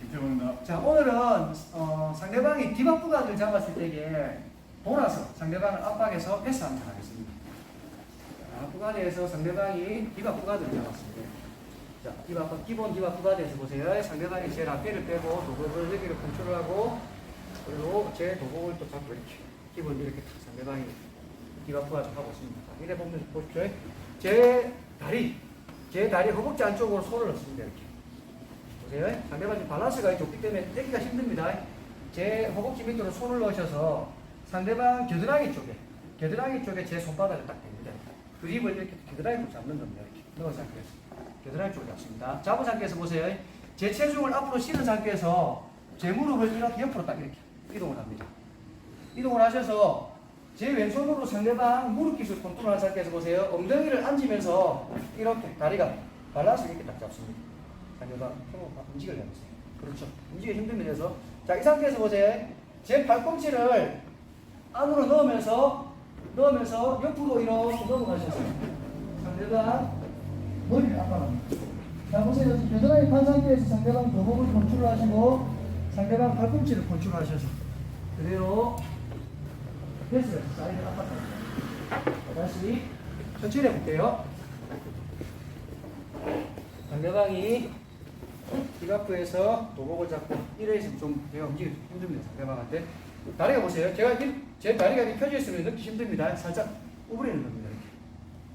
죄송합니다. 자 오늘은 어, 상대방이 디바프가드를 잡았을 때에 돌아서 상대방을 압박해서 패스 한번 하겠습니다. 자, 후가드에서 상대방이 디바프가드를 잡았습니다. 자, 디바프 기본 디바프가드에서 보세요. 상대방이 제 라페를 빼고 도복을 여기를 컨트롤하고 그리고 제 도복을 또 잡고 이렇게 기본 이렇게 탁 상대방이 디바프가드 하고 있습니다. 자, 이래 보면 보십시오. 제 다리, 제 다리 허벅지 안쪽으로 손을 넣습니다. 이렇게. 보세요. 상대방 지금 밸런스가 좋기 때문에 떼기가 힘듭니다. 제 허벅지 밑으로 손을 넣으셔서 상대방 겨드랑이 쪽에, 겨드랑이 쪽에 제 손바닥을 딱 댑니다. 그립을 이렇게 겨드랑이 쪽 잡는 겁니다. 이렇게 넣은 상태에서. 겨드랑이 쪽을 잡습니다. 잡은 상태에서 보세요. 제 체중을 앞으로 실은 상태에서 제 무릎을 이렇게 옆으로 딱 이렇게 이동을 합니다. 이동을 하셔서 제 왼손으로 상대방 무릎 기술 컨트롤 한 상태에서 보세요. 엉덩이를 앉으면서 이렇게 다리가 밸런스 이렇게 딱 잡습니다. 상대방 손으로 막 움직이려 보세요. 그렇죠. 움직이기 힘듭니다. 그래서 자, 이 상태에서 보세요. 제 발꿈치를 안으로 넣으면서 넣으면서 옆으로 이렇게 넘어가셔서 상대방 머리를 압박합니다. 자, 보세요. 겨드랑이 판 상태에서 상대방 도복을 컨트롤 하시고 상대방 발꿈치를 컨트롤 하셔서 그대로 패스를 사이드 압박합니다. 다시 천천히 해볼게요. 상대방이 디가프에서 도복을 잡고 이래 있으면 좀 제가 움직이기 좀 힘듭니다. 상대방한테. 다리가 보세요. 제가 이렇게, 제 다리가 이렇게 펴져 있으면 넣기 힘듭니다. 살짝 구부리는 겁니다. 이렇게.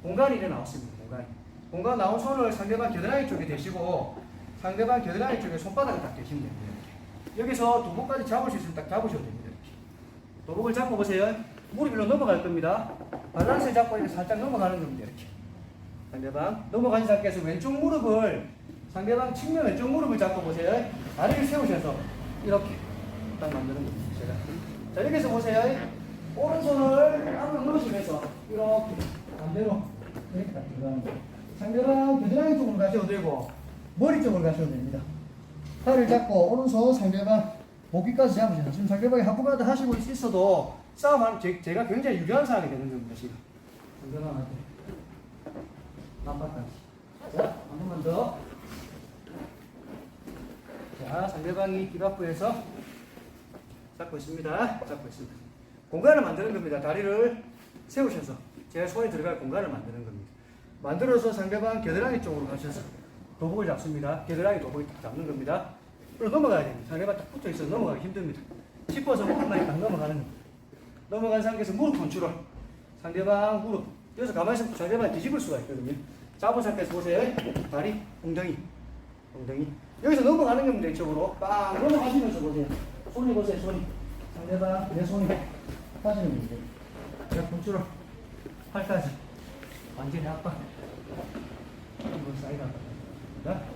공간이 이래 나왔습니다. 공간이. 공간 나온 손을 상대방 겨드랑이 쪽에 대시고 상대방 겨드랑이 쪽에 손바닥을 딱 대시면 됩니다. 이렇게. 여기서 도복까지 잡을 수 있으면 딱 잡으셔도 됩니다. 이렇게. 도복을 잡고 보세요. 무릎 위로 넘어갈 겁니다. 밸런스 잡고 이렇게 살짝 넘어가는 겁니다. 이렇게. 상대방 넘어가신 상태에서 왼쪽 무릎을 상대방 측면 왼쪽 무릎을 잡고 보세요. 다리를 세우셔서 이렇게 딱 만드는 겁니다. 자 여기서 보세요. 오른손을 앞으로 넣으시면서 이렇게 반대로 이렇게 딱 들어가는 거예요. 상대방 겨드랑이 쪽으로 가셔도 되고 머리 쪽으로 가셔도 됩니다. 팔을 잡고 오른손 상대방 목기까지 잡으셔서 지금 상대방이 하프가드 하시고 있어도 싸움하는 제, 제가 굉장히 유리한 상황이 되는 겁니다. 지금 상대방한테 깜빡까지. 자, 한 번만 더. 자, 상대방이 기바프에서 잡고 있습니다. 잡고 있습니다. 공간을 만드는 겁니다. 다리를 세우셔서 제 손이 들어갈 공간을 만드는 겁니다. 만들어서 상대방 겨드랑이 쪽으로 가셔서 도복을 잡습니다. 겨드랑이 도복을 딱 잡는 겁니다. 그리고 넘어가야 됩니다. 상대방 딱 붙어 있어서 넘어가기 힘듭니다. 짚어서 무릎만 딱 넘어가는 겁니다. 넘어간 상태에서 무릎 컨트롤. 상대방 무릎. 여기서 가만히 있으면 상대방 뒤집을 수가 있거든요. 잡은 상태에서 보세요. 다리, 엉덩이, 엉덩이. 여기서 넘어가는 겁니다. 이쪽으로. 빵 넘어가시면서 보세요. 손이 보세요. 손이. 상대방 내 손이 빠지는 겁니다. 제가 컨트롤. 팔까지. 완전히 압박. 한번 사이드 압박입니다.